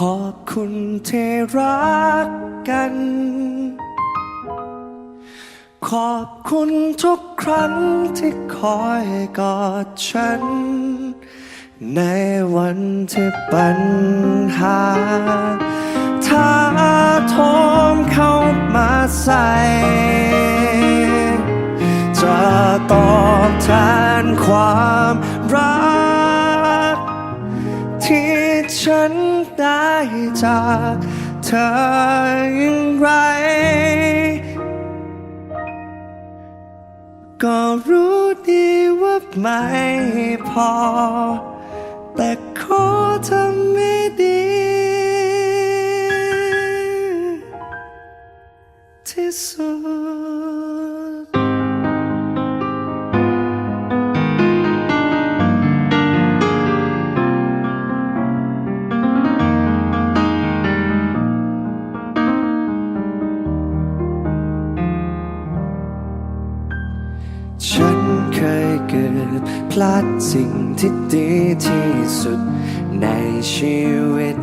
ขอบคุณที่รักกัน ขอบคุณทุกครั้งที่คอยกอดฉัน ในวันที่ปัญหาท้าโทมเข้ามาใส่จะตอบแทนความรักที่ ฉันได้จากเธออย่างไร ก็รู้ดีว่าไม่พอ แต่ขอทำไม่ดี ที่สุด ฉันเคยเกิดพลาดสิ่งที่ดีที่สุดในชีวิต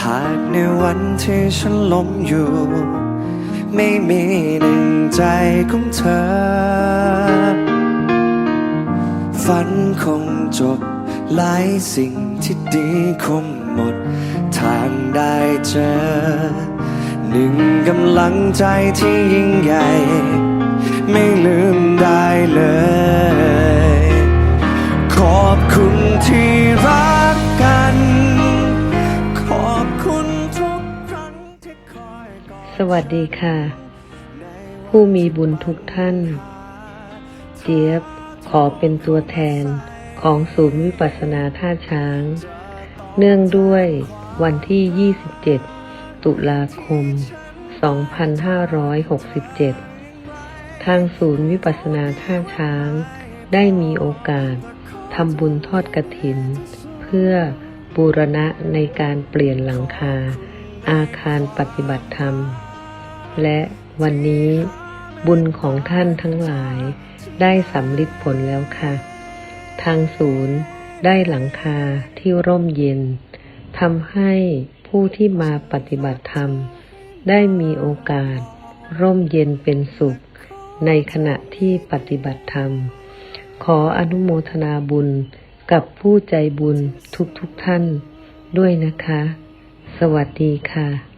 หากในวันที่ฉันล้มอยู่ ไม่มีหนึ่งใจของเธอ ฝันคงจบหลายสิ่งที่ดีคงหมด ทางได้เจอ หนึ่งกำลังใจที่ยิ่งใหญ่ ไม่ลืมได้เลย ขอบคุณที่รักกัน ขอบคุณทุกครั้งที่คอยกอดสวัสดีค่ะ ผู้มีบุญทุกท่าน เจี๊ยบขอเป็นตัวแทนของศูนย์วิปัสสนาท่าช้าง เนื่องด้วยวันที่ 27 ตุลาคม 2567 ทางศูนย์วิปัสสนาท่าช้าง ได้มีโอกาสทำบุญทอดกระถิน เพื่อบูรณะในการเปลี่ยนหลังคา อาคารปฏิบัติธรรม และวันนี้บุญของท่านทั้งหลาย ได้สำลิดผลแล้วค่ะ ทางศูนย์ได้หลังคาที่ร่มเย็นทำให้ผู้ที่มาปฏิบัติธรรม ได้มีโอกาส ร่มเย็นเป็นสุข ในขณะที่ปฏิบัติธรรม ขออนุโมทนาบุญกับผู้ใจบุญทุกๆทท่านด้วยนะคะ สวัสดีค่ะ